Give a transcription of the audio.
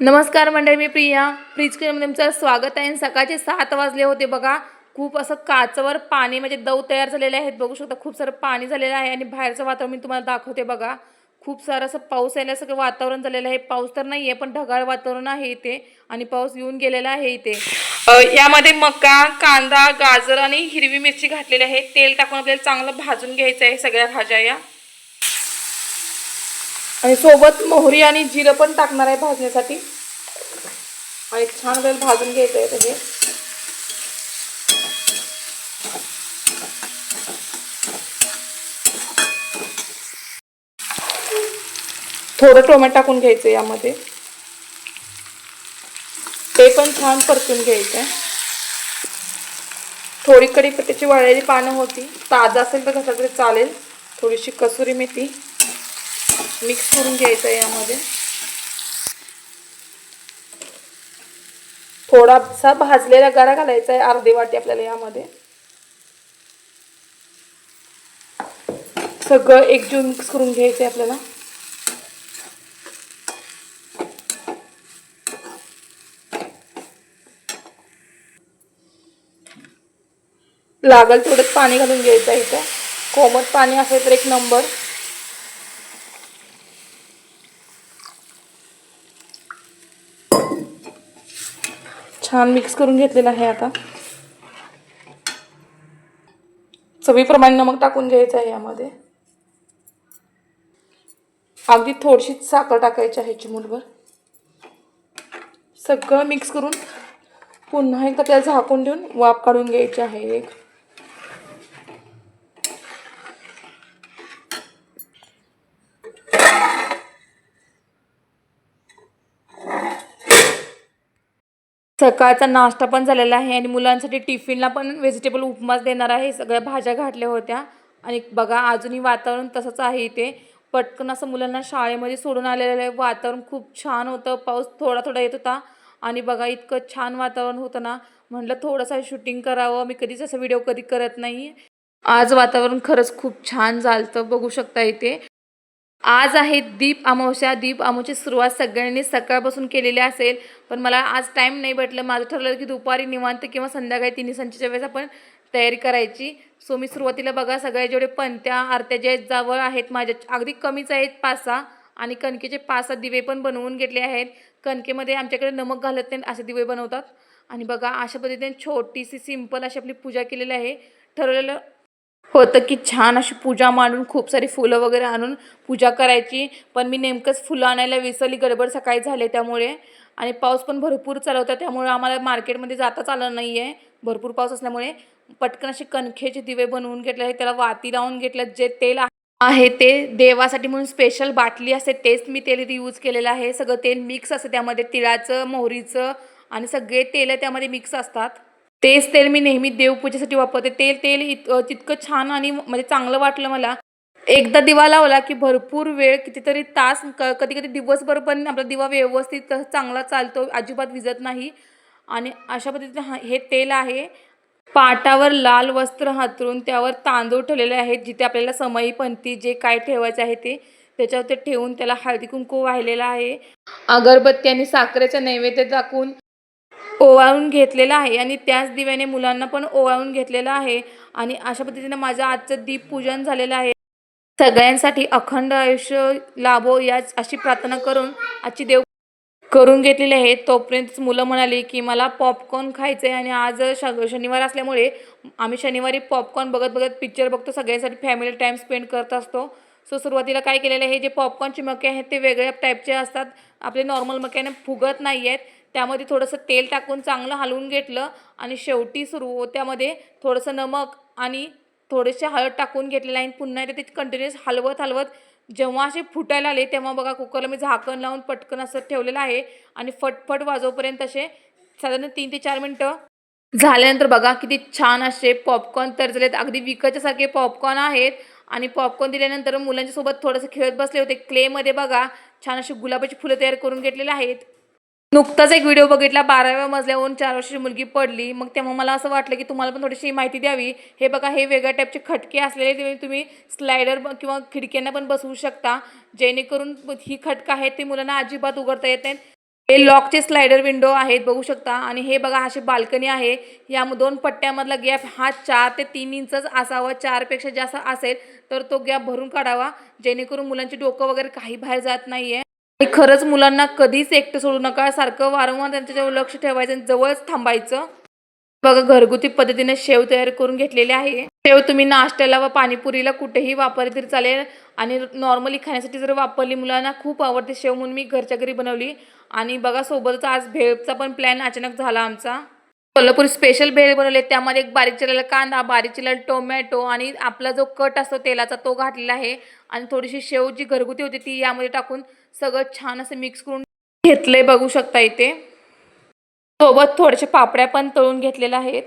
नमस्कार मंडळी मी प्रिया. फ्रीज क्रीममध्ये तुमचं स्वागत आहे. आणि सकाळचे सात वाजले होते बघा. खूप असं काचवर पाणी म्हणजे दव तयार झालेले आहेत. बघू शकता खूप सारं पाणी झालेलं आहे. आणि बाहेरचं वातावरण मी तुम्हाला दाखवते बघा. खूप सारं असं पाऊस यायला सगळं वातावरण झालेलं आहे. पाऊस तर नाही आहे पण ढगाळ वातावरण आहे इथे. आणि पाऊस येऊन गेलेला आहे इथे. यामध्ये मका कांदा गाजर आणि हिरवी मिरची घातलेली आहे. तेल टाकून आपल्याला चांगलं भाजून घ्यायचं आहे सगळ्या भाज्या या. आणि सोबत मोहरी आणि जिरं पण टाकणार आहे भाजण्यासाठी. आणि छान वेळ भाजून घ्यायचं आहे हे थोडं टोमॅटो टाकून घ्यायचं यामध्ये. ते पण छान परतून घ्यायचं आहे. थोडी कढीपत्त्याची वळलेली पानं होती. ताजा असेल तर घातलं तरी चालेल. थोडीशी कसुरी मेथी. मिक्स करून घ्यायचं यामध्ये. थोडासा भाजलेला गारा घालायचा आहे अर्धी वाटी आपल्याला यामध्ये. सगळं एकजीव मिक्स करून घ्यायचं आहे आपल्याला. लागल थोडं पाणी घालून घ्यायचं आहे इथं. कोमट पाणी असेल तर एक नंबर. छान मिक्स करून घेतलेलं आहे आता. चवीप्रमाणे नमक टाकून घ्यायचं आहे यामध्ये. अगदी थोडीशी साखर टाकायची आहे चिमूटभर. सगळं मिक्स करून पुन्हा एकदा त्याला झाकून देऊन वाफ काढून घ्यायची आहे एक. सकाळचा नाश्ता पण झालेला आहे आणि मुलांसाठी टिफिनला पण व्हेजिटेबल उपमाच देणार आहे. सगळ्या भाज्या घातल्या होत्या. आणि बघा अजूनही वातावरण तसंच आहे इथे. पटकन असं मुलांना शाळेमध्ये सोडून आलेलं आहे. वातावरण खूप छान होतं. पाऊस थोडा थोडा येत होता. आणि बघा इतकं छान वातावरण होतं ना. म्हटलं थोडंसं शूटिंग करावं. मी कधीच असं व्हिडिओ कधी करत नाही. आज वातावरण खरंच खूप छान झालं बघू शकता इथे. आज आहे दीप अमावस्या. दीप अमावस्याची सुरुवात सगळ्यांनी सकाळपासून केलेली असेल. पण मला आज टाईम नाही भेटलं. माझं ठरलं की दुपारी निवांत किंवा संध्याकाळी तिन्ही संचेच्या वेळेस आपण तयारी करायची. सो मी सुरुवातीला बघा सगळ्या जेवढे पणत्या आरत्या ज्या जवळ आहेत माझ्या अगदी कमीच आहेत पाच सहा आणि कणकेचे पाच सहा दिवे पण बनवून घेतले आहेत. कणकेमध्ये आमच्याकडे नमक घालत नाही असे दिवे बनवतात. आणि बघा अशा पद्धतीने छोटीशी सिंपल अशी आपली पूजा केलेली आहे. ठरवलेलं होतं की छान अशी पूजा मांडून खूप सारी फुलं वगैरे आणून पूजा करायची. पण मी नेमकंच फुलं आणायला विसरली गडबड सकाळी झाले त्यामुळे. आणि पाऊस पण भरपूर चालू होता त्यामुळे आम्हाला मार्केटमध्ये जाताच आलं नाही आहे भरपूर पाऊस असल्यामुळे पटकन असे कणखेचे दिवे बनवून घेतले आहे त्याला वाती लावून घेतलं जे तेल आहे ते देवासाठी म्हणून स्पेशल बाटली असते तेच मी तेल इथे यूज केलेलं आहे. सगळं तेल मिक्स असतं त्यामध्ये तिळाचं मोहरीचं आणि सगळे तेल त्यामध्ये मिक्स असतात. तेच तेल मी नेहमी देवपूजेसाठी वापरते. तेल तेल इत तितकं छान आणि म्हणजे चांगलं वाटलं मला. एकदा दिवा लावला की भरपूर वेळ कितीतरी तास क कधी कधी दिवसभर पण आपला दिवा व्यवस्थित चांगला चालतो अजिबात विजत नाही. आणि अशा पद्धतीने हा हे तेल आहे. पाटावर लाल वस्त्र हातरून त्यावर तांदूळ ठेवलेले आहेत जिथे आपल्याला समयी पंथी जे काय ठेवायचं आहे ते त्याच्यावर ते ठेवून त्याला हळदी कुंकू वाहिलेला आहे. अगरबत्ती आणि साखरेचा नैवेद्य दाखवून ओवाळून घेतलेला आहे आणि त्याच दिव्याने मुलांना पण ओवाळून घेतलेलं आहे. आणि अशा पद्धतीने माझं आजचं दीपपूजन झालेलं आहे. सगळ्यांसाठी अखंड आयुष्य लाभो याच अशी प्रार्थना करून आजची देव करून घेतलेली आहे. तोपर्यंत मुलं म्हणाली की मला पॉपकॉर्न खायचं आहे आणि आज श शनिवार असल्यामुळे आम्ही शनिवारी पॉपकॉर्न बघत बघत पिक्चर बघतो. सगळ्यांसाठी फॅमिली टाईम स्पेंड करत असतो. सो सुरुवातीला काय केलेलं आहे जे पॉपकॉर्नचे मके आहेत ते वेगळ्या टाईपचे असतात. आपले नॉर्मल मक्याने फुगत नाही आहेत त्यामध्ये थोडंसं तेल टाकून चांगलं हलवून घेतलं आणि शेवटी सुरू त्यामध्ये थोडंसं नमक आणि थोडेसे हळद टाकून घेतलेलं आहे. पुन्हा एकदा ते कंटिन्युअस हलवत हलवत जेव्हा असे फुटायला आले तेव्हा बघा कुकरला मी झाकण लावून पटकन असं ठेवलेलं आहे आणि फटफट वाजवपर्यंत असे साधारण तीन ते चार मिनटं झाल्यानंतर बघा किती छान असे पॉपकॉर्न तर झालेत. अगदी विकतच्यासारखे पॉपकॉर्न आहेत आणि पॉपकॉर्न दिल्यानंतर मुलांच्या सोबत थोडंसं खेळत बसले होते. क्लेमध्ये बघा छान अशी गुलाबाची फुलं तयार करून घेतलेली आहेत. नुकताच एक व्हिडिओ बघितला बाराव्या मजल्यावरून चार वर्षाची मुलगी पडली. मग तेव्हा मला असं वाटलं की तुम्हाला पण थोडीशी माहिती द्यावी. हे बघा हे वेगळ्या टाईपचे खटके असलेले ते तुम्ही स्लायडर किंवा खिडक्यांना पण बसवू शकता. जेणेकरून ही खटकं आहेत ते मुलांना अजिबात उघडता येत नाहीत. हे लॉकचे स्लायडर विंडो आहेत बघू शकता. आणि हे बघा अशी बाल्कनी आहे. या दोन पट्ट्यामधला गॅप हा चार ते तीन इंचच असावा. चारपेक्षा जास्त असेल तर तो गॅप भरून काढावा. जेणेकरून मुलांची डोकं वगैरे काही बाहेर जात नाहीये. आणि खरंच मुलांना कधीच एकटं सोडू नका. सारखं वारंवार त्यांच्याजवळ लक्ष ठेवायचं आणि जवळच थांबायचं. बघा घरगुती पद्धतीने शेव तयार करून घेतलेले आहे. शेव तुम्ही नाश्त्याला व पाणीपुरीला कुठेही वापरली तरी चालेल. आणि नॉर्मली खाण्यासाठी जर वापरली मुलांना खूप आवडते शेव म्हणून मी घरच्या घरी बनवली. आणि बघा सोबतच आज भेळचा पण प्लॅन अचानक झाला आमचा. कोल्हापुरी स्पेशल भेळ बनवले त्यामध्ये एक बारीक चिरलेला कांदा बारीक चिरलेला टोमॅटो आणि आपला जो कट असतो तेलाचा तो घातलेला आहे. आणि थोडीशी शेव जी घरगुती होती ती यामध्ये टाकून सगळं छान असं मिक्स करून घेतलंय बघू शकता इथे. सोबत थोडेसे पापड्या पण तळून घेतलेल्या आहेत.